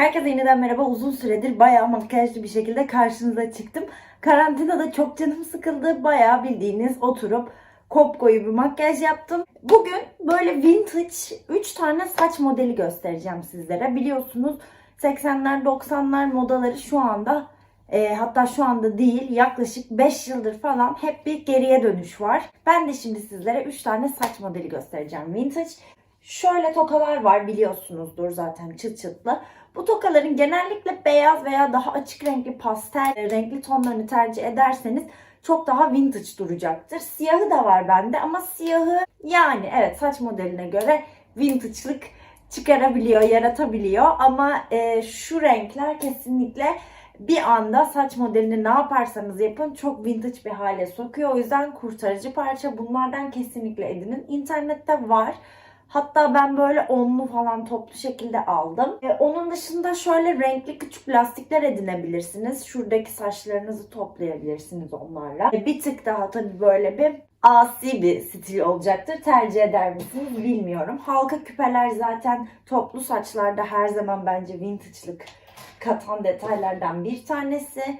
Herkese yeniden merhaba. Uzun süredir bayağı makyajlı bir şekilde karşınıza çıktım. Karantinada çok canım sıkıldı. Bayağı bildiğiniz oturup kopkoyu bir makyaj yaptım. Bugün böyle vintage 3 tane saç modeli göstereceğim sizlere. Biliyorsunuz 80'ler 90'lar modaları şu anda e, hatta şu anda değil yaklaşık 5 yıldır falan hep bir geriye dönüş var. Ben de şimdi sizlere 3 tane saç modeli göstereceğim vintage. Şöyle tokalar var biliyorsunuzdur zaten çıt çıtlı. Bu tokaların genellikle beyaz veya daha açık renkli pastel renkli tonlarını tercih ederseniz çok daha vintage duracaktır. Siyahı da var bende ama siyahı yani evet saç modeline göre vintage'lık çıkarabiliyor, yaratabiliyor. Ama e, şu renkler kesinlikle bir anda saç modelini ne yaparsanız yapın çok vintage bir hale sokuyor. O yüzden kurtarıcı parça bunlardan kesinlikle edinin. İnternette var. Hatta ben böyle onlu falan toplu şekilde aldım. E, onun dışında şöyle renkli küçük lastikler edinebilirsiniz. Şuradaki saçlarınızı toplayabilirsiniz onlarla. E, bir tık daha tabii böyle bir asi bir stil olacaktır. Tercih eder misiniz bilmiyorum. Halka küpeler zaten toplu saçlarda her zaman bence vintage'lık katan detaylardan bir tanesi.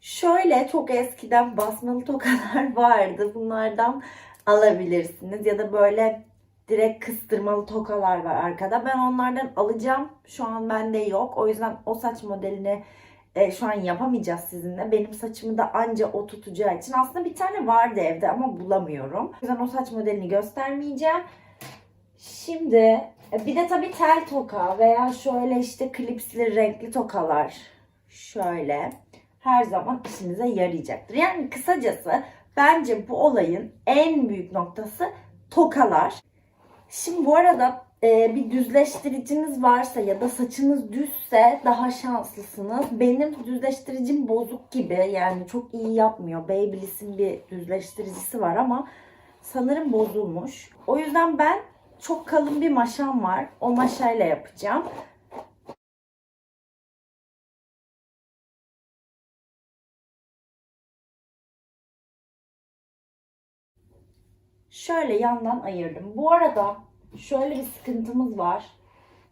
Şöyle çok eskiden basmalı tokalar vardı. Bunlardan alabilirsiniz. Ya da böyle direkt kıstırmalı tokalar var arkada. Ben onlardan alacağım. Şu an bende yok. O yüzden o saç modelini e, şu an yapamayacağız sizinle. Benim saçımı da anca o tutacağı için. Aslında bir tane vardı evde ama bulamıyorum. O yüzden o saç modelini göstermeyeceğim. Şimdi e, bir de tabii tel toka veya şöyle işte klipsli renkli tokalar. Şöyle her zaman işinize yarayacaktır. Yani kısacası bence bu olayın en büyük noktası tokalar. Şimdi bu arada e, bir düzleştiriciniz varsa ya da saçınız düzse daha şanslısınız. Benim düzleştiricim bozuk gibi yani çok iyi yapmıyor. Babyliss'in bir düzleştiricisi var ama sanırım bozulmuş. O yüzden ben çok kalın bir maşam var. O maşayla yapacağım. Şöyle yandan ayırdım. Bu arada şöyle bir sıkıntımız var.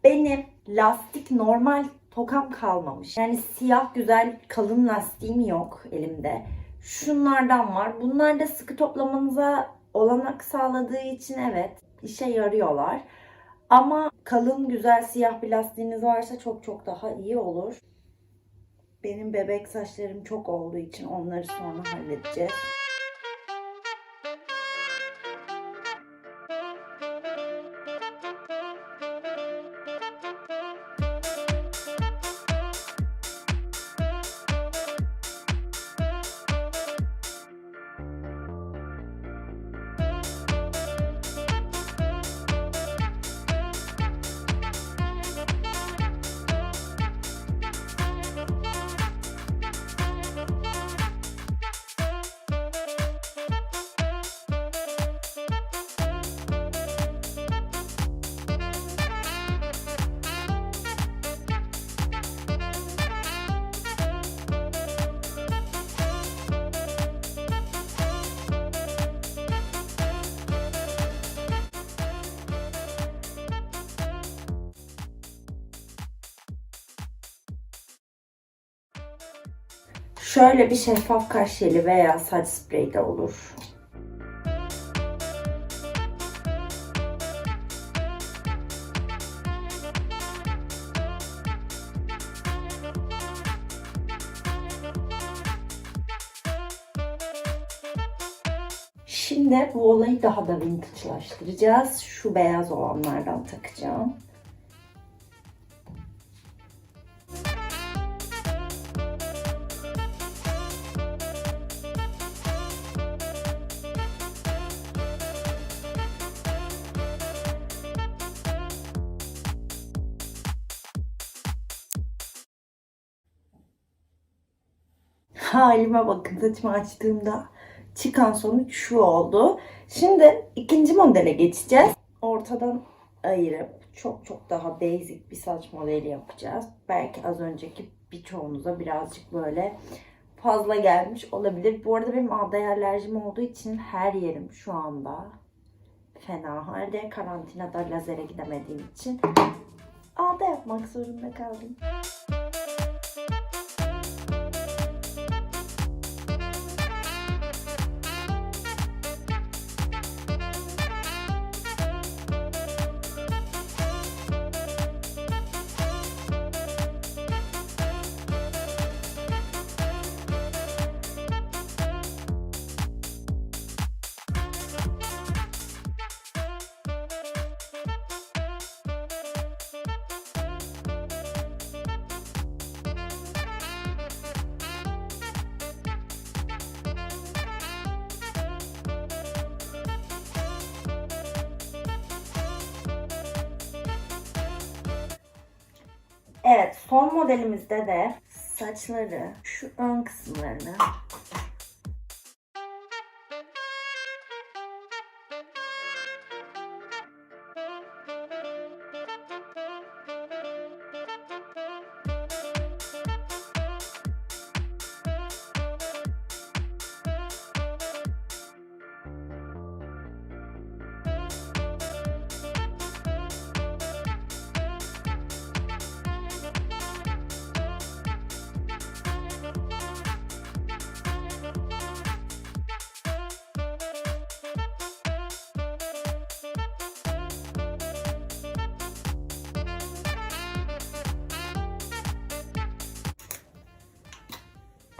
Benim lastik normal tokam kalmamış. Yani siyah güzel kalın lastiğim yok elimde. Şunlardan var. Bunlar da sıkı toplamanıza olanak sağladığı için evet işe yarıyorlar. Ama kalın güzel siyah bir lastiğiniz varsa çok çok daha iyi olur. Benim bebek saçlarım çok olduğu için onları sonra halledeceğiz. Şöyle bir şeffaf kaş jeli veya saç spreyi de olur. Şimdi bu olayı daha da vintage'laştıracağız. Şu beyaz olanlardan takacağım. Halime bakın saçımı açtığımda çıkan sonuç şu oldu. Şimdi ikinci modele geçeceğiz. Ortadan ayırıp çok çok daha basic bir saç modeli yapacağız. Belki az önceki birçoğunuza birazcık böyle fazla gelmiş olabilir. Bu arada benim ağday alerjim olduğu için her yerim şu anda fena halde. Karantinada lazere gidemediğim için ağda yapmak zorunda kaldım. Son modelimizde de saçları, şu ön kısımlarını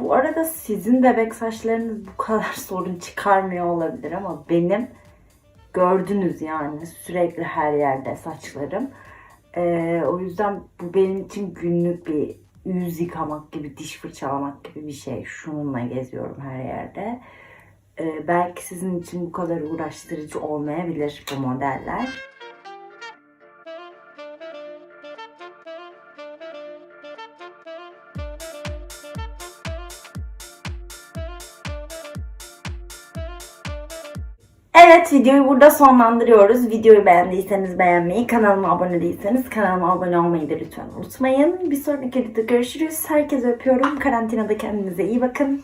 Bu arada sizin bebek saçlarınız bu kadar sorun çıkarmıyor olabilir ama benim gördünüz yani sürekli her yerde saçlarım. Ee, o yüzden bu benim için günlük bir yüz yıkamak gibi, diş fırçalamak gibi bir şey. Şununla geziyorum her yerde. Ee, belki sizin için bu kadar uğraştırıcı olmayabilir bu modeller. Evet videoyu burada sonlandırıyoruz. Videoyu beğendiyseniz beğenmeyi, kanalıma abone değilseniz kanalıma abone olmayı da lütfen unutmayın. Bir sonraki videoda görüşürüz. Herkese öpüyorum. Karantinada kendinize iyi bakın.